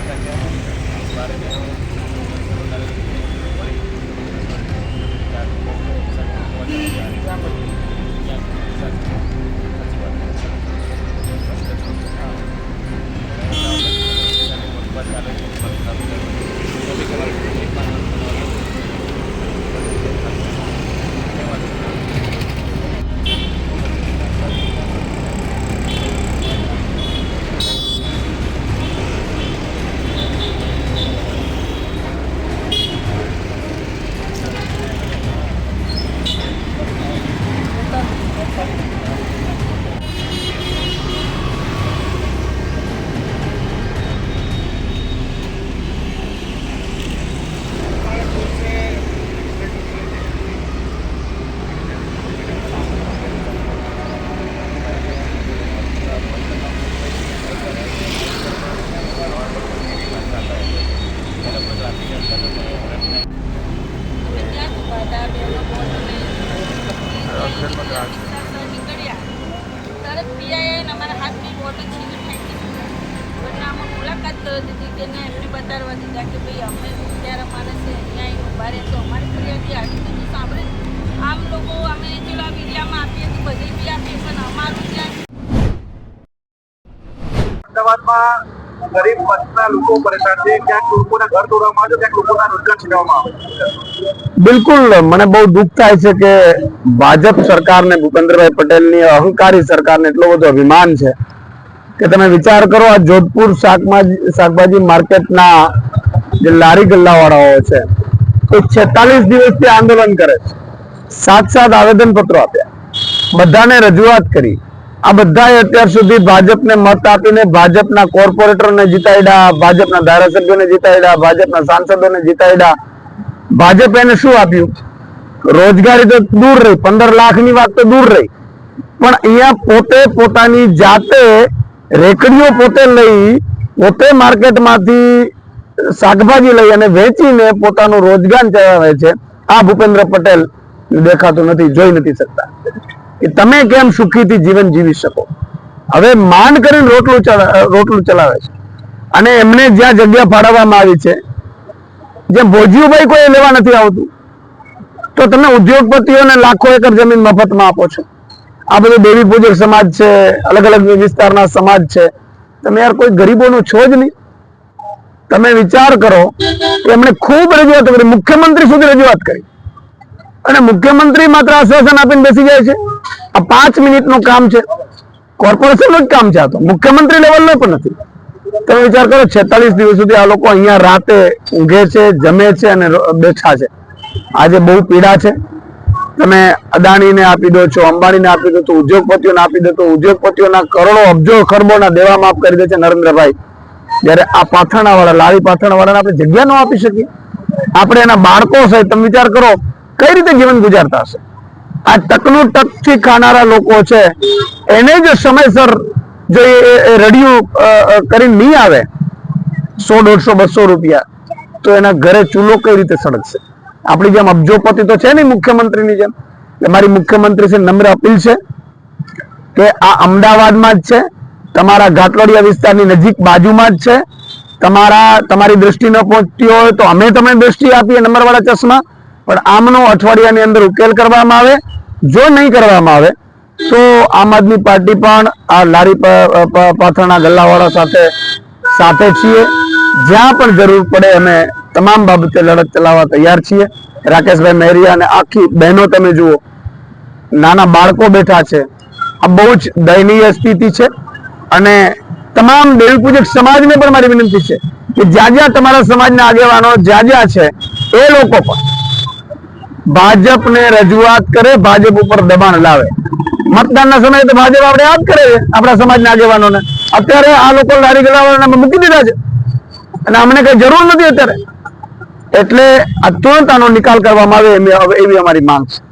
Thank you. બતાવવા દીધી કે ના એમને બતાડવા દીધા કે ભાઈ અમે ત્યારે માણસે ન્યાય ઊભા રહે તો અમારી ફરિયાદી આવી તો સાંભળે આમ લોકો અમે પેલા મીડિયામાં આપીએ તો બધી બી આપીએ પણ અમારું ત્યાં અમદાવાદમાં ગરીબ વર્ગના લોકો પરેશાન છે. ક્યાંક લોકોના ઘર તોડવામાં આવે ક્યાંક લોકોના રોજગાર છીનવવામાં આવે બિલકુલ મને બહુ દુઃખ થાય છે કે ભાજપ સરકારને ભૂપેન્દ્રભાઈ પટેલની અહંકારી સરકારને એટલો બધો અભિમાન છે. કે તમે વિચાર કરો, આ જોધપુર શાકભાજી શાકભાજી માર્કેટના જે લારી ગલ્લાવાળાઓ છે, એ છેતાલીસ દિવસથી આંદોલન કરે છે. સાત સાત આવેદન પત્રો આપ્યા. બધાને રજૂઆત કરી. આ બધાએ અત્યાર સુધી ભાજપને મત આપીને ભાજપના કોર્પોરેટરને જીતાડ્યા, ભાજપના ધારાસભ્યોને જીતાડ્યા, ભાજપના સાંસદોને જીતાડ્યા. ભાજપ એને શું આપ્યું? રોજગારી તો દૂર રહી, પંદર લાખની વાત તો દૂર રહી. પણ અહીંયા પોતે પોતાની જાતે રેકડીઓ પોતે લઈ પોતે માર્કેટમાંથી શાકભાજી લઈ અને વેચીને પોતાનું રોજગાર ચલાવે છે. આ ભૂપેન્દ્ર પટેલ દેખાતું નથી, જોઈ નથી શકતા. કે તમે કેમ સુખીથી જીવન જીવી શકો? હવે માંડ કરીને રોટલું રોટલું ચલાવે છે. અને એમને જ્યાં જગ્યા ફાળવવામાં આવી છે, જે ભોજીયુભાઈ કોઈ લેવા નથી આવતું, તો તમે ઉદ્યોગપતિઓને લાખો એકર જમીન મફતમાં આપો છો. આ બધું દેવી પૂજક સમાજ છે, અલગ અલગ વિસ્તારના સમાજ છે. તમે યાર કોઈ ગરીબોનું છો જ નહીં. તમે વિચાર કરો કે એમણે ખૂબ રજૂઆત કરી, મુખ્યમંત્રી સુધી રજૂઆત કરી. અને મુખ્યમંત્રી માત્ર આશ્વાસન આપીને બેસી જાય છે. આ પાંચ મિનિટનું કામ છે. કોર્પોરેશનનું જ કામ છે આ તો. મુખ્યમંત્રી લેવલનો પણ નથી. તમે વિચાર કરો છેતાલીસ દિવસ સુધી આ લોકો અહીંયા રાતે ઊંઘે છે, જમે છે અને બેઠા છે. આજે બહુ પીડા છે. તમે અદાણીને આપી દો, છો અંબાણીને આપી દો તો ઉદ્યોગપતિઓને આપી દો તો ઉદ્યોગપતિઓના કરોડો અબજો ખરબોના દેવા માફ કરી દે છે નરેન્દ્રભાઈ. જ્યારે આ પાથરણા વાળા લારી પાથરણા વાળાને આપણે જગ્યા ન આપી શકીએ. આપણે એના બાળકો છે, તમે વિચાર કરો, કઈ રીતે જીવન ગુજારતા હશે? આ ટકનું ટકથી ખાનારા લોકો છે, એને જ સમયસર જો એ- રડિયું કરીને નહીં આવે, સો દોઢસો બસો રૂપિયા, તો એના ઘરે ચૂલો કઈ રીતે સળગશે? આપણી જેમ અબજોપતિ તો છે નહીં મુખ્યમંત્રીની જેમ. એટલે મારી મુખ્યમંત્રી છે નમ્ર અપીલ છે કે આ અમદાવાદમાં જ છે, તમારા ઘાટલોડિયા વિસ્તારની નજીક બાજુમાં જ છે. તમારા, તમારી દ્રષ્ટિ ન પહોંચતી હોય તો અમે તમને દ્રષ્ટિ આપીએ નંબરવાળા ચશ્મા. પણ આમનો અઠવાડિયાની અંદર ઉકેલ કરવામાં આવે. જો નહીં કરવામાં આવે, તો આમ આદમી પાર્ટી પણ આ લારી પાથરના ગલ્લાવાળા સાથે સાથે છીએ. જ્યાં પણ જરૂર પડે અમે તમામ બાબતે લડત ચલાવવા તૈયાર છીએ. રાકેશભાઈ મહેરિયા અને આખી બહેનો તમે જુઓ, નાના બાળકો બેઠા છે. આ બહુ જ દયનીય સ્થિતિ છે અને તમામ દેવી પૂજક સમાજને પણ મારી વિનંતી છે કે જ્યાં જ્યાં તમારા સમાજના આગેવાનો જ્યાં જ્યાં છે, એ લોકો પણ ભાજપને રજૂઆત કરે, ભાજપ ઉપર દબાણ લાવે. મતદાનના સમયે તો ભાજપ આપણે યાદ કરે છે આપણા સમાજના આગેવાનોને. અત્યારે આ લોકો લારી ગલાવાળાને મૂકી દીધા છે. અને અમને કઈ જરૂર નથી અત્યારે. એટલે આ તુરંત આનો નિકાલ કરવામાં આવે એવી અમારી માંગ છે.